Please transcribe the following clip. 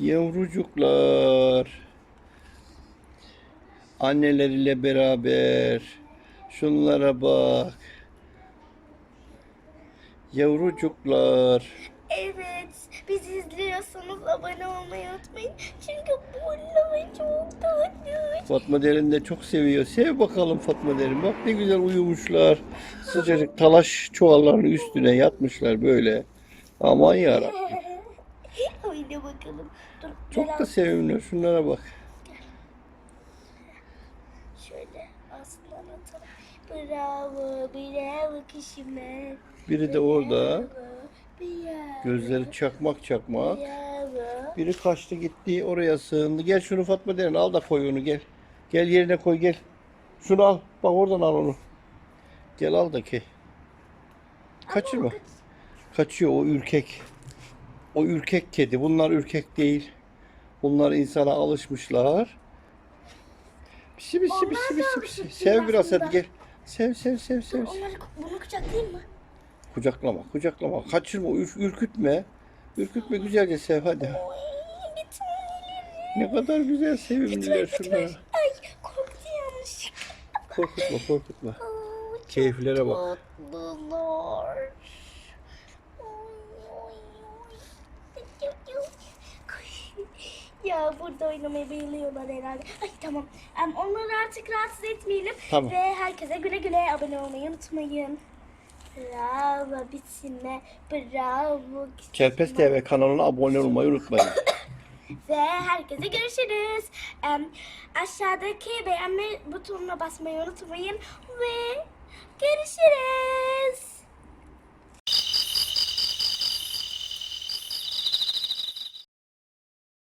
Yavrucuklar. Anneleriyle beraber. Şunlara bak. Yavrucuklar. Evet, bizi izliyorsanız abone olmayı unutmayın. Çünkü Fatma Derin de çok seviyor. Sev bakalım Fatma Derin. Bak ne güzel uyumuşlar. Sıcacık talaş çuvallarının üstüne yatmışlar böyle. Aman yarabbim. Oyna bakalım. Dur, Çok da sevimli. Şunlara bak. Şöyle aslan atalım. Bravo, bravo kişime. Biri de orada. Gözleri çakmak çakmak. Bravo. Biri kaçtı gitti oraya sığındı. Gel şunu Fatma Derin al da koy onu gel. Gel yerine koy gel. Şunu al. Bak oradan al onu. Gel al da ki. Kaçırma. Kaçıyor o ürkek. O ürkek kedi. Bunlar ürkek değil. Bunlar insana alışmışlar. Pisi da pisi pisi. alışık Sev biraz hadi gel. Sev sev sev sev. Onları bunu kucaklayayım mı? Kucaklama kucaklama. Kaçırma ür- ürkütme. Ürkütme güzelce sev hadi. Ne kadar güzel sevimliler şunlar. Korkutma korkutma. Aa, Keyiflere bak. Tatlılar. Oy, oy, oy. Ya burada oynamayı bayılıyorlar herhalde. Ay tamam. Em, onları artık rahatsız etmeyelim. Tamam. Ve herkese güle güle abone olmayı unutmayın. Bravo bitime. Bravo. Kelpes TV kanalına abone olmayı unutmayın. Ve herkese görüşürüz. Aşağıdaki beğenme butonuna basmayı unutmayın. Ve